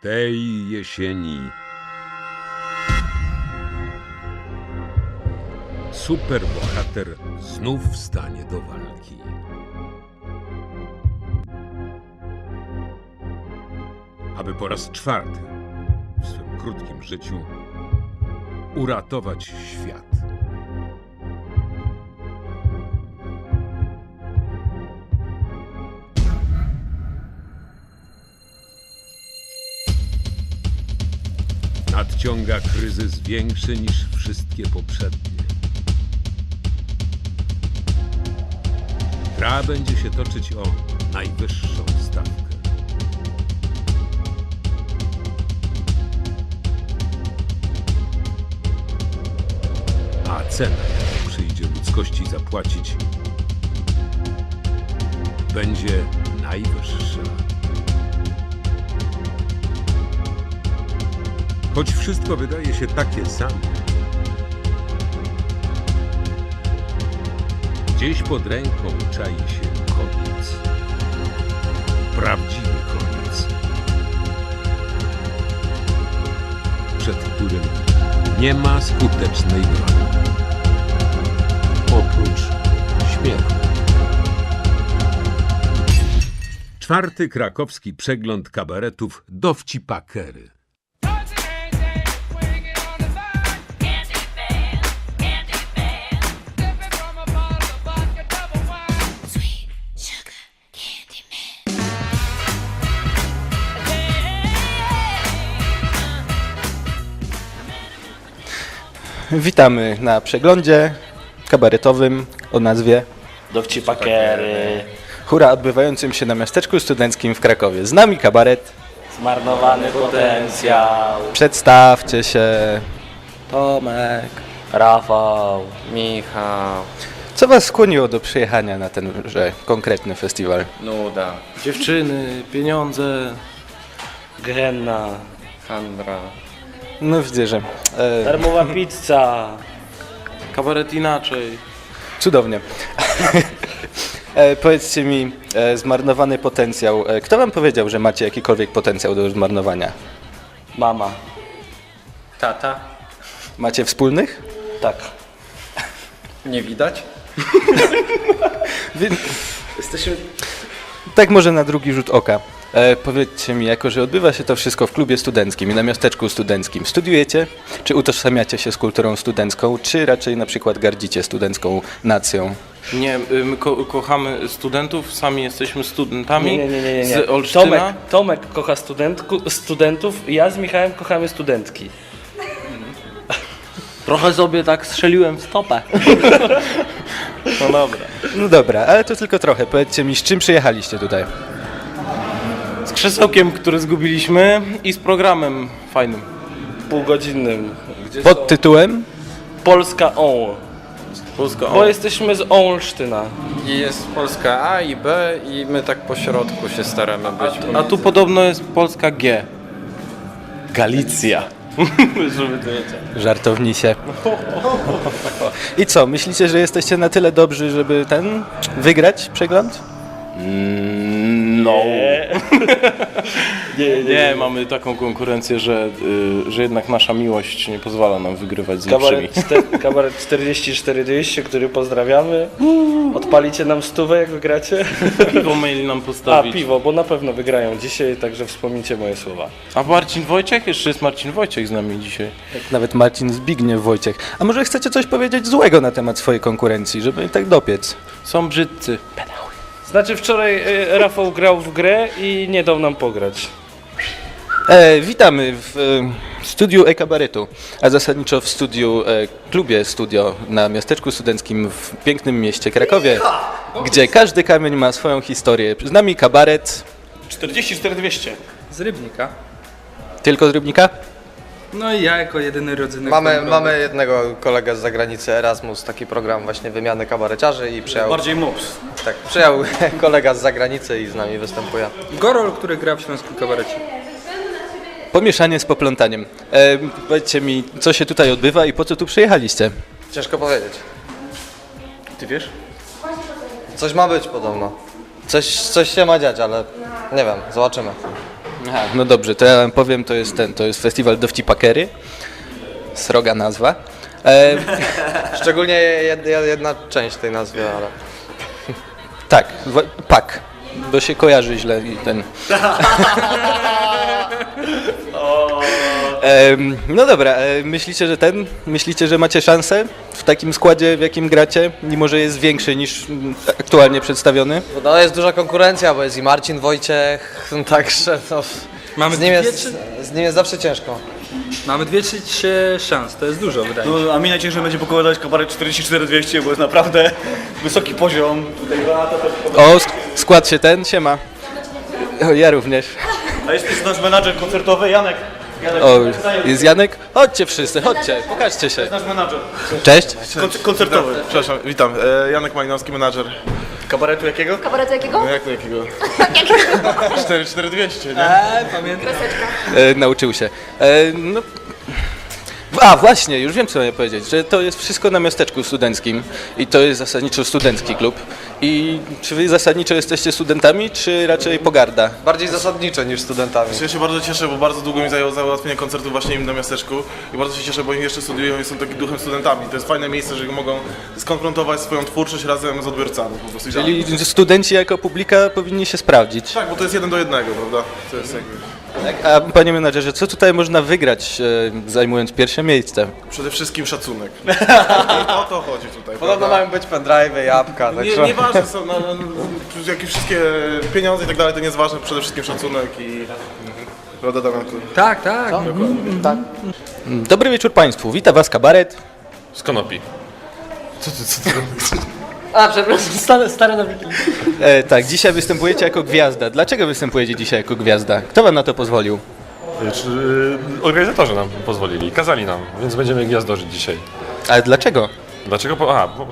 tej jesieni superbohater znów wstanie do walki. Aby po raz czwarty w swym krótkim życiu uratować świat. Nadciąga kryzys większy niż wszystkie poprzednie. Gra będzie się toczyć o najwyższą stawkę. A cena, jaką przyjdzie ludzkości zapłacić, będzie najwyższa. Choć wszystko wydaje się takie samo, gdzieś pod ręką czai się koniec. Prawdziwy koniec. Przed którym nie ma skutecznej broni. Oprócz śmierci. Czwarty krakowski przegląd kabaretów Dowcipakery. Witamy na przeglądzie kabaretowym o nazwie Dowcipakiery, Hura odbywającym się na miasteczku studenckim w Krakowie. Z nami kabaret. zmarnowany potencjał. Przedstawcie się. Tomek, Rafał, Michał. Co was skłoniło do przyjechania na tenże konkretny festiwal? Nuda. Dziewczyny, pieniądze, Genna, Handra. No widzę, że e, Darmowa pizza. kabaret inaczej. cudownie. e, powiedzcie mi, e, zmarnowany potencjał. E, kto wam powiedział, że macie jakikolwiek potencjał do zmarnowania? Mama. Tata? Macie wspólnych? Tak. Nie widać? Jesteśmy... Tak może na drugi rzut oka. E, powiedzcie mi, jako że odbywa się to wszystko w klubie studenckim i na miasteczku studenckim, studiujecie? Czy utożsamiacie się z kulturą studencką, czy raczej na przykład gardzicie studencką nacją? Nie, y, my ko kochamy studentów, sami jesteśmy studentami Nie, nie, nie, nie, nie. z Olsztyna. Tomek, Tomek kocha studentku, studentów, ja z Michałem kochamy studentki. Trochę sobie tak strzeliłem w stopę. No dobra. No dobra, ale to tylko trochę. Powiedzcie mi, z czym przyjechaliście tutaj? Krzesełkiem, które zgubiliśmy i z programem fajnym. Półgodzinnym. Gdzie Pod są- tytułem? Polska ON. Polska Bo jesteśmy z Olsztyna. I jest Polska A i B i my tak po środku się staramy być. A tu podobno jest Polska G. Galicja. Żeby to wiecie. Żartownisie. I co, myślicie, że jesteście na tyle dobrzy, żeby ten wygrać przegląd? No. Nie, nie, mamy taką konkurencję, że, y, że jednak nasza miłość nie pozwala nam wygrywać z lepszymi. Kabaret, czte- kabaret 44 który pozdrawiamy. Odpalicie nam stówę, jak wygracie. Piwo mieli nam A, postawić. piwo, bo na pewno wygrają dzisiaj, także wspomnijcie moje słowa. A Marcin Wojciech? Jeszcze jest Marcin Wojciek z nami dzisiaj. Nawet Marcin Zbigniew Wojciech. A może chcecie coś powiedzieć złego na temat swojej konkurencji, żeby tak dopiec? Są brzydcy. Znaczy wczoraj y, Rafał grał w grę i nie dał nam pograć. E, witamy w e, studiu e-kabaretu, a zasadniczo w studiu, e, klubie studio na miasteczku studenckim w pięknym mieście Krakowie, gdzie każdy kamień ma swoją historię. Z nami kabaret, 44200. Z Rybnika. tylko z Rybnika? No i ja jako jedyny rodzynek. Mamy, Dąbrowy. mamy jednego kolegę z zagranicy Erasmus, taki program właśnie wymiany kabareciarzy i przyjął, Bardziej mops. Tak, przyjął kolega z zagranicy i z nami występuje. Gorol, który gra w Śląskim Kabarecie. Pomieszanie z poplątaniem. E, powiedzcie mi, co się tutaj odbywa i po co tu przyjechaliście? Ciężko powiedzieć. Ty wiesz? Coś ma być podobno. Coś, coś się ma dziać, ale nie wiem, zobaczymy. Aha, no dobrze, to ja wam powiem, to jest ten, to jest festiwal Dowcipakery. Sroga nazwa. E, Szczególnie jed, jed- jedna część tej nazwy, ale... tak, pak, bo się kojarzy źle i ten... No dobra, e, myślicie, że ten, myślicie, że macie szansę w takim składzie, w jakim gracie, mimo że jest większy niż aktualnie przedstawiony? No jest duża konkurencja, bo jest i Marcin Wojciech, także no, Mamy z, nim dwie, jest, trzy, z nim jest zawsze ciężko. mamy dwie trzecie szans, to jest dużo wydaje mi się. No, a mi najciężej będzie pokładać kabaret 44200, bo jest naprawdę wysoki poziom. O, sk- skład się ten, siema. O, ja również. A jest też nasz menadżer koncertowy, Janek. Janek, O, jest Janek? Chodźcie wszyscy, chodźcie, pokażcie się. nasz menadżer. Cześć. Kon- koncertowy. Przepraszam, witam. E, Janek Malinowski, menadżer. Kabaretu jakiego? Kabaretu jakiego? No jak to jakiego? 44200, nie? E, nauczył się. E, no. A właśnie, już wiem co miałem powiedzieć, że to jest wszystko na miasteczku studenckim i to jest zasadniczo studencki klub. I czy wy zasadniczo jesteście studentami, czy raczej pogarda? Bardziej zasadnicze niż studentami. Ja się bardzo cieszę, bo bardzo długo mi zajęło załatwienie koncertu właśnie im na miasteczku i bardzo się cieszę, bo oni jeszcze studiują i są takim duchem studentami. To jest fajne miejsce, że mogą skonfrontować swoją twórczość razem z odbiorcami. Po prostu. Czyli studenci jako publika powinni się sprawdzić. Tak, bo to jest jeden do jednego, prawda? To jest jakby... Tak? A panie menadżerze, co tutaj można wygrać, e, zajmując pierwsze miejsce? Przede wszystkim szacunek. o to chodzi tutaj, Podobno prawda? mają być pendrive'y, jabłka, Nie, także... nieważne są, no, no, no, jakie wszystkie pieniądze i tak dalej, to nie jest ważne, przede wszystkim szacunek i... Prawda, Damianku? Tak, tak. Dobry wieczór państwu, wita was kabaret. Z konopi. A, przepraszam, stare, stare nawiki. E, tak, dzisiaj występujecie jako gwiazda. Dlaczego występujecie dzisiaj jako gwiazda? Kto wam na to pozwolił? Organizatorzy nam pozwolili, kazali nam, więc będziemy gwiazdożyć dzisiaj. Ale dlaczego? Dlaczego? Po, aha, bo,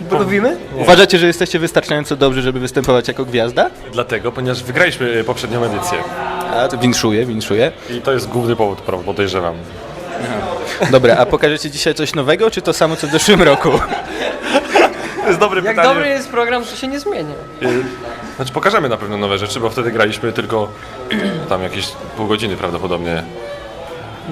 Bo lubimy? Uważacie, że jesteście wystarczająco dobrzy, żeby występować jako gwiazda? dlatego, ponieważ wygraliśmy poprzednią edycję A, to winszuję, winszuję. i to jest główny powód, podejrzewam. Dobra, a pokażecie dzisiaj coś nowego, czy to samo co w zeszłym roku? Jest dobre Jak pytanie. dobry jest program, to się nie zmienia. Znaczy pokażemy na pewno nowe rzeczy, bo wtedy graliśmy tylko tam jakieś pół godziny prawdopodobnie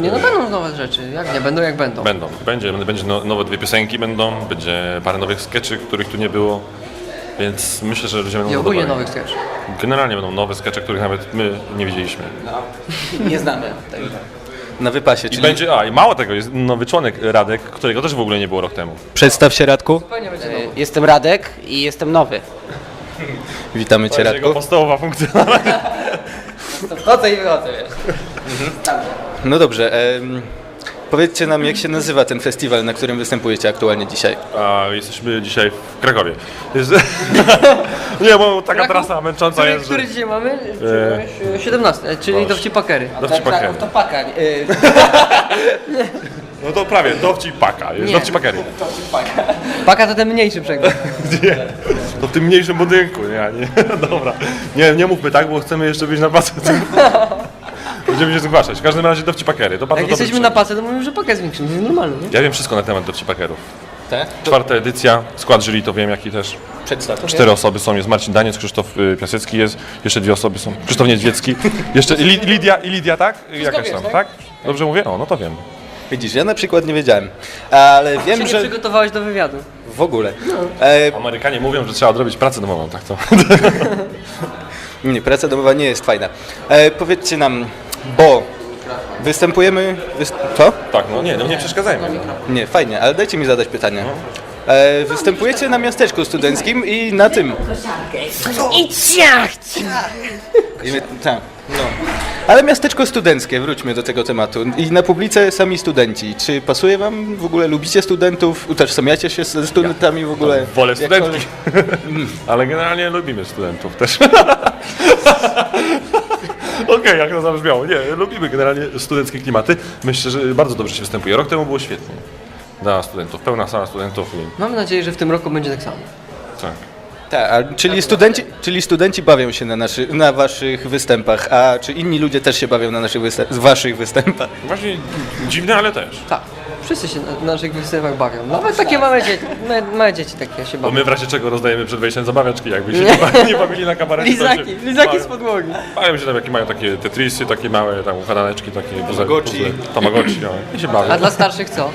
Nie, no będą nowe rzeczy. Jak nie będą, jak będą. będą. Będzie, będzie no, nowe dwie piosenki będą, będzie parę nowych skeczy, których tu nie było. Więc myślę, że ludzie będą I ogólnie zadowoleni. nowych sketch. Generalnie będą nowe skecze, których nawet my nie widzieliśmy. Nie znamy. Na wypasie, I czyli będzie, a i mało tego, jest nowy członek Radek, którego też w ogóle nie było rok temu. przedstaw się Radku. Nowy. Jestem Radek i jestem nowy. Witamy cię To jest jego Radku. podstawowa funkcja. Wchodzę i wychodzę, wiesz. No dobrze, em, powiedzcie nam jak się nazywa ten festiwal, na którym występujecie aktualnie dzisiaj. A jesteśmy dzisiaj w Krakowie. Jest... nie, bo taka Kraków? trasa męcząca Który, jest, który że... dzisiaj mamy? E... 17, czyli Boże. dowcipakery. Dowcipakery. To paka. y, No to prawie, dowcipaka. Jest Nie. dowcipakery. Paka to ten mniejszy przegląd. Nie. To w tym mniejszym budynku, nie, nie. Dobra. Nie, nie mówmy tak, bo chcemy jeszcze być na pasy. Będziemy się zgłaszać. W każdym razie dowcipakery. To bardzo Jak dobry jesteśmy na przykład. to mówimy, że paka jest większy. To jest normalne, nie? Ja wiem wszystko na temat dowcipakerów. Tak? Czwarta edycja, skład jury to wiem jaki też. Przedstaw. Cztery osoby są, jest Marcin Daniec, Krzysztof y, Piasecki jest, jeszcze dwie osoby są, Krzysztof Niedźwiecki, jeszcze i Li, Lidia, i Lidia, tak? Jakaś tam, tak? Dobrze mówię? O, no to wiem. Widzisz, ja na przykład nie wiedziałem, ale wiem, Się nie że przygotowałeś do wywiadu. w ogóle. E, Amerykanie mówią, że trzeba odrobić pracę domową, tak to. nie, praca domowa nie jest fajna. E, powiedzcie nam, bo występujemy... Wyst- co? tak, no nie, no nie przeszkadzajmy. Nie, fajnie, ale dajcie mi zadać pytanie. E, występujecie na miasteczku studenckim i na tym. I ciach! I my, tak, no. Ale miasteczko studenckie, wróćmy do tego tematu. I na publice sami studenci. Czy pasuje wam? W ogóle lubicie studentów? Utożsamiacie się ze studentami w ogóle? Wolę Jakkolwiek? studentki. Ale generalnie lubimy studentów też. Okej, jak to zabrzmiało. Nie, lubimy generalnie studenckie klimaty. Myślę, że bardzo dobrze się występuje. Rok temu było świetnie. Dla studentów, pełna sala studentów i Mam nadzieję, że w tym roku będzie tak samo. tak. Tak, a czyli studenci, czyli studenci bawią się na, naszy, na waszych występach, a czy inni ludzie też się bawią na naszych występ, waszych występach? Właśnie dziwne, ale też. Tak. Wszyscy się na naszych występach bawią. Nawet takie małe dzieci, małe, małe dzieci takie się Bo bawią. my w razie czego rozdajemy przed wejściem zabawiaczki, jakby się nie, nie bawili na kabarecie. Lizaki, się lizaki bawią. z podłogi. Bawią się tam, jakie mają takie tetrisy, takie małe tam uchadaneczki, takie Tamagotchi. Tamagotchi, no. I się bawią. A dla starszych co?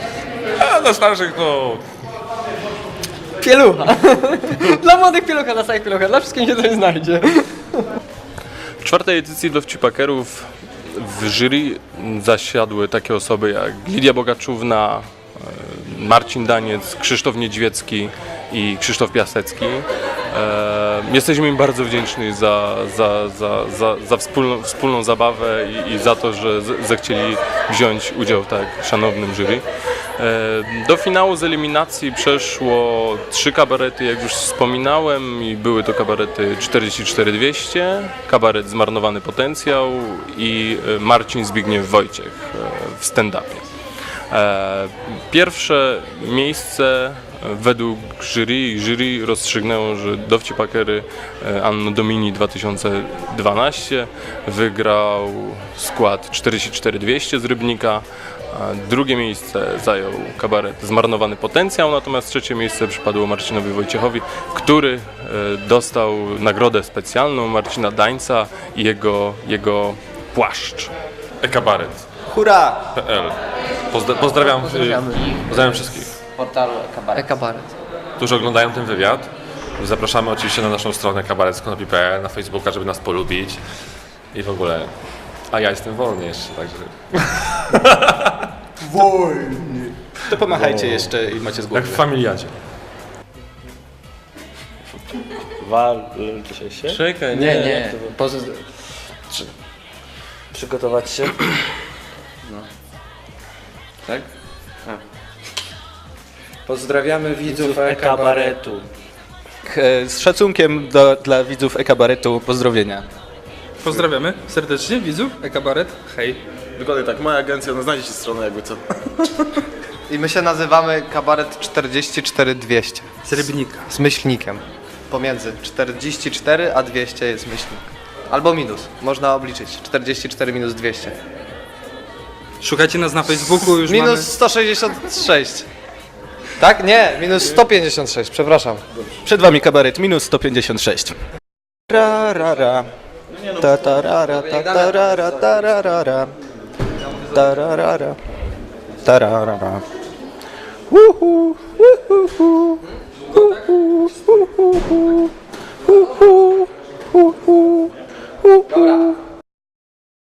A dla starszych to... Pielucha. dla młodych pielucha, dla starych pielucha, dla wszystkich się coś znajdzie. W czwartej edycji Dowcipakerów w jury zasiadły takie osoby jak Lidia Bogaczówna, e, Marcin Daniec, Krzysztof Niedźwiecki i Krzysztof Piasecki. Jesteśmy im bardzo wdzięczni za, za, za, za, za wspólną, wspólną zabawę i, i za to, że zechcieli wziąć udział tak szanownym jury. Do finału z eliminacji przeszło trzy kabarety, jak już wspominałem, i były to kabarety 44200, kabaret Zmarnowany Potencjał i Marcin Zbigniew Wojciech w stand-upie. Pierwsze miejsce według jury, jury rozstrzygnęło, że Dowcipakery e, Anno Domini 2012 wygrał skład 44200 z Rybnika, a drugie miejsce zajął kabaret Zmarnowany Potencjał, natomiast trzecie miejsce przypadło Marcinowi Wojciechowi, który e, dostał nagrodę specjalną Marcina Dańca i jego, jego płaszcz. E-kabaret. Hurra! PL. Pozdra- pozdrawiam, pozdrawiam wszystkich, Portalu e-kabaret. E-kabaret. którzy oglądają ten wywiad. Zapraszamy oczywiście na naszą stronę kabaretskonopi.pl, na Facebooka, żeby nas polubić i w ogóle. A ja jestem wolny jeszcze, także. To pomachajcie jeszcze i macie z Jak głowy. w familiadzie. Walcie się. Czekaj, Nie, nie. Przygotować się. Tak? Pozdrawiamy widzów e-kabaretu. Z szacunkiem do, dla widzów e-kabaretu pozdrowienia. Pozdrawiamy serdecznie widzów, e-kabaret. Hej. Dokładnie tak, moja agencja, no znajdziecie stronę jakby co. I my się nazywamy Kabaret 44200. Z Rybnika. Z myślnikiem. Pomiędzy 44 a 200 jest myślnik. Albo minus. Można obliczyć. 44 minus 200. Szukajcie nas na Facebooku, już Minus mamy... 166. Tak? Nie, minus 156, przepraszam. Przed wami kabaret minus 156. Ra, ra, ra. Ta, ta, ra, ra, ta, ta, ra, ra, ta, ra, ra, ra. Ta, ra, ra, ra. Ta, ra, ra, ra. Uhu, uhu, uhu, uhu, uhu, uhu, uhu, uhu.